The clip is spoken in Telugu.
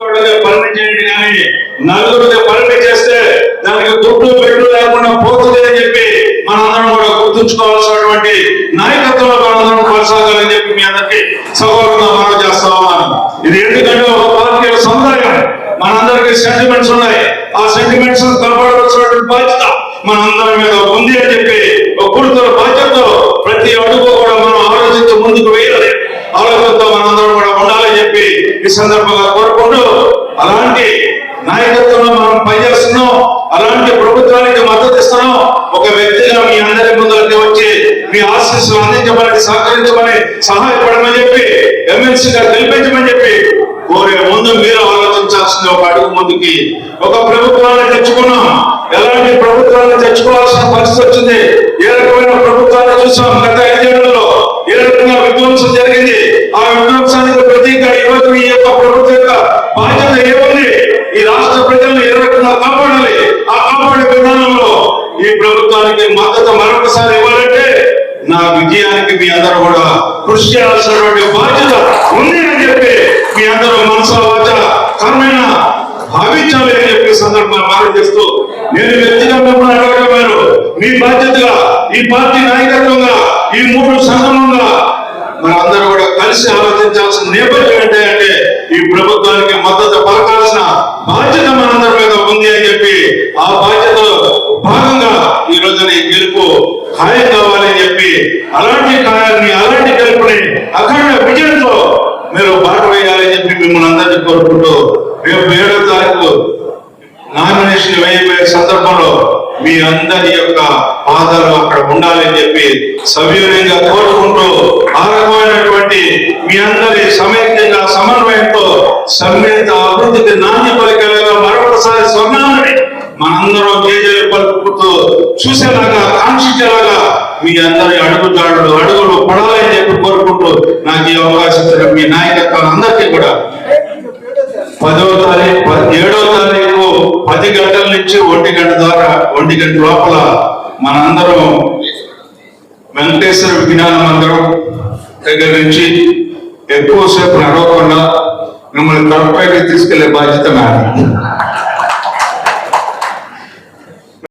పనులు చేయండి కానీ నలుగురితో పనులు చేస్తే దానికి దుడ్డు పెట్టు లేకుండా పోతుంది అని చెప్పి మనందరం కూడా గుర్తుంచుకోవాల్సినటువంటి నాయకత్వంలో మనందరం కొనసాగాలని చెప్పి మీ అందరికి సగౌరవంగా మనం చేస్తా ఉన్నాను. ఇది ఎందుకంటే ఒక పార్టీల సముదాయం మనందరికి సెంటిమెంట్స్ ఉన్నాయి. ఆ సెంటిమెంట్స్ కాపాడవలసినటువంటి బాధ్యత మనందరి మీద ఉంది అని చెప్పి ఒక గురుతుల బాధ్యతతో ప్రతి అడుగు కూడా మనం ఆలోచించి ముందుకు వేయాలి ఆలోచనతో మనందరం కూడా ఉండాలని చెప్పి ఈ సందర్భంగా కోరుకుంటూ అలాంటి నాయకత్వంలో మనం పనిచేస్తున్నాం అలాంటి ప్రభుత్వానికి మద్దతు ఇస్తున్నాం. ఒక వ్యక్తిగా మీ అందరి ముందరికి వచ్చి మీ ఆశీస్సులు అందించమని సహకరించమని సహాయపడమని చెప్పి ఎమ్మెల్సీగా గెలిపించమని చెప్పి కోరే ముందు మీరు ఆలోచించాల్సిన ఒక అడుగు ముందుకి. ఒక ప్రభుత్వాన్ని తెచ్చుకున్నాం. ఎలాంటి ప్రభుత్వాన్ని తెచ్చుకోవాల్సిన పరిస్థితి వచ్చింది? ఏ రకమైన ప్రభుత్వాన్ని చూసాం గత ఐదేళ్ళలో? ఏ రకంగా విధ్వంసం జరిగింది ఆ విధ్వంసానికి ప్రతీక ఈ రోజు ఈ యొక్క ప్రభుత్వం యొక్క బాధ్యత ఏముంది ఈ రాష్ట్ర ప్రజలను ఏ రకంగా కాపాడాలి ఆ కాపాడే విధానంలో మీ ప్రభుత్వానికి మద్దతు మరొకసారి ఇవ్వాలంటే నా విజయానికి మీ అందరూ కూడా కృషి చేయాల్సినటువంటి బాధ్యత ఉంది అని చెప్పి మీ అందరూ మనసు వాచ కర్మైన భావించాలి అని చెప్పి సందర్భంగా మనం చేస్తూ నేను వ్యక్తిగతంగా అడగడం వేరు. మీ బాధ్యతగా ఈ పార్టీ నాయకత్వంగా ఈ మూడు సంఘంగా మనందరూ కూడా కలిసి ఆలోచించాల్సిన నేపథ్యం ఏంటంటే అంటే ఈ ప్రభుత్వానికి మద్దతు పలకాల్సిన బాధ్యత మనందరి మీద ఉంది అని చెప్పి ఈ రోజున ఈ గెలుపు ఖాయం కావాలని చెప్పి అలాంటి ఖాయాన్ని అలాంటి గెలుపుని అఖండ విజయంతో మీరు బాట వేయాలని చెప్పి మిమ్మల్ని అందరినీ కోరుకుంటూ రేపు ఏడో తారీఖు నామినేషన్ వేయబోయే సందర్భంలో మీ అందరి యొక్క పాదాలు అక్కడ ఉండాలని చెప్పి సవ్యంగా కోరుకుంటూ ఆ రకమైనటువంటి మీ అందరి సమైక్యంగా సమన్వయంతో సమ్మిళిత చూసేలాగా కాంక్షించేలాగా మీ అందరి అడుగుజాడులు అడుగులు పడాలని చెప్పి కోరుకుంటూ నాకు ఈ అవకాశం ఇచ్చిన మీ నాయకత్వం అందరికీ కూడా. పదో తారీఖు ఏడో తారీఖు పది గంటల నుంచి ఒంటి గంట ద్వారా ఒంటి గంట లోపల మనందరం వెంకటేశ్వర విజ్ఞాన మందిరం దగ్గర నుంచి ఎక్కువసేపు నడవకుండా మిమ్మల్ని తొడపైకి తీసుకెళ్ళే బాధ్యత మేడం